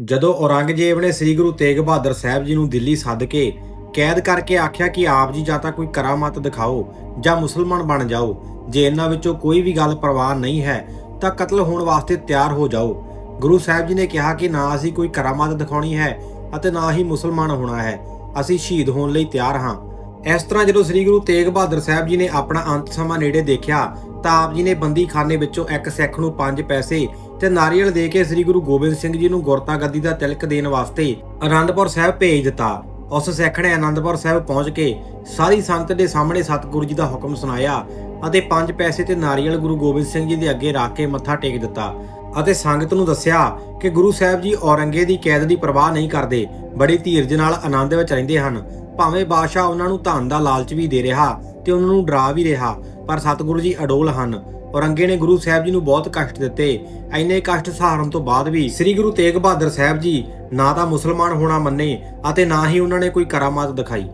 ਜਦੋਂ ਔਰੰਗਜ਼ੇਬ ਨੇ ਸ੍ਰੀ ਗੁਰੂ ਤੇਗ ਬਹਾਦਰ ਸਾਹਿਬ ਜੀ ਨੂੰ ਦਿੱਲੀ ਸੱਦ ਕੇ ਕੈਦ ਕਰਕੇ ਆਖਿਆ ਕਿ ਆਪ ਜੀ ਜਾਂ ਤਾਂ ਕੋਈ ਕਰਾਮਾਤ ਦਿਖਾਓ ਜਾਂ ਮੁਸਲਮਾਨ ਬਣ ਜਾਓ, ਜੇ ਇਹਨਾਂ ਵਿੱਚੋਂ ਕੋਈ ਵੀ ਗੱਲ ਪ੍ਰਵਾਨ ਨਹੀਂ ਹੈ, ਤਾਂ ਕਤਲ ਹੋਣ ਵਾਸਤੇ ਤਿਆਰ ਹੋ ਜਾਓ। ਗੁਰੂ ਸਾਹਿਬ ਜੀ ਨੇ ਕਿਹਾ ਕਿ ਨਾ ਅਸੀਂ ਕੋਈ ਕਰਾਮਾਤ ਦਿਖਾਉਣੀ ਹੈ ਅਤੇ ਨਾ ਹੀ ਮੁਸਲਮਾਨ ਹੋਣਾ ਹੈ, ਅਸੀਂ ਸ਼ਹੀਦ ਹੋਣ ਲਈ ਤਿਆਰ ਹਾਂ। ਇਸ ਤਰ੍ਹਾਂ ਜਦੋਂ ਸ੍ਰੀ ਗੁਰੂ ਤੇਗ ਬਹਾਦਰ ਸਾਹਿਬ ਜੀ ਨੇ ਆਪਣਾ ਅੰਤ ਸਮਾਂ ਨੇੜੇ ਦੇਖਿਆ, ਤਾਂ ਆਪ ਜੀ ਨੇ ਬੰਦੀਖਾਨੇ ਵਿੱਚੋਂ ਇੱਕ ਸਿੱਖ ਨੂੰ 5 ਪੈਸੇ ਤੇ ਨਾਰੀਅਲ ਦੇ ਕੇ ਸ੍ਰੀ ਗੁਰੂ ਗੋਬਿੰਦ ਸਿੰਘ ਜੀ ਨੂੰ ਗੁਰਤਾ ਗੱਦੀ ਦਾ ਤਿਲਕ ਦੇਣ ਵਾਸਤੇ ਆਨੰਦਪੁਰ ਸਾਹਿਬ ਭੇਜ ਦਿੱਤਾ। ਉਸ ਸਿੱਖ ਨੇ ਆਨੰਦਪੁਰ ਸਾਹਿਬ ਪਹੁੰਚ ਕੇ ਸਾਰੀ ਸੰਗਤ ਦੇ ਸਾਹਮਣੇ ਸਤਿਗੁਰੂ ਜੀ ਦਾ ਹੁਕਮ ਸੁਣਾਇਆ ਅਤੇ 5 ਪੈਸੇ ਤੇ ਨਾਰੀਅਲ ਗੁਰੂ ਗੋਬਿੰਦ ਸਿੰਘ ਜੀ ਦੇ ਅੱਗੇ ਰੱਖ ਕੇ ਮੱਥਾ ਟੇਕ ਦਿੱਤਾ ਅਤੇ ਸੰਗਤ ਨੂੰ ਦੱਸਿਆ ਕਿ ਗੁਰੂ ਸਾਹਿਬ ਜੀ ਔਰੰਗੇ ਦੀ ਕੈਦ ਦੀ ਪਰਵਾਹ ਨਹੀਂ ਕਰਦੇ, ਬੜੀ ਧੀਰਜ ਨਾਲ ਆਨੰਦ ਵਿੱਚ ਰਹਿੰਦੇ ਹਨ। ਭਾਵੇਂ ਬਾਦਸ਼ਾਹ ਉਹਨਾਂ ਨੂੰ ਧਨ ਦਾ ਲਾਲਚ ਵੀ ਦੇ ਰਿਹਾ ਤੇ ਉਹਨਾਂ ਨੂੰ ਡਰਾ ਵੀ ਰਿਹਾ ਪਰ ਸਤਿਗੁਰੂ ਜੀ ਅਡੋਲ ਹਨ। ਔਰੰਗੇ ਨੇ ਗੁਰੂ ਸਾਹਿਬ ਜੀ ਨੂੰ ਬਹੁਤ ਕਸ਼ਟ ਦਿੱਤੇ। ਐਨੇ ਕਸ਼ਟ ਸਹਾਰਨ ਤੋਂ ਬਾਅਦ ਵੀ ਸ੍ਰੀ ਗੁਰੂ ਤੇਗ ਬਹਾਦਰ ਸਾਹਿਬ ਜੀ ਨਾ ਤਾਂ ਮੁਸਲਮਾਨ ਹੋਣਾ ਮੰਨੇ ਅਤੇ ਨਾ ਹੀ ਉਹਨਾਂ ਨੇ ਕੋਈ ਕਰਾਮਾਤ ਦਿਖਾਈ।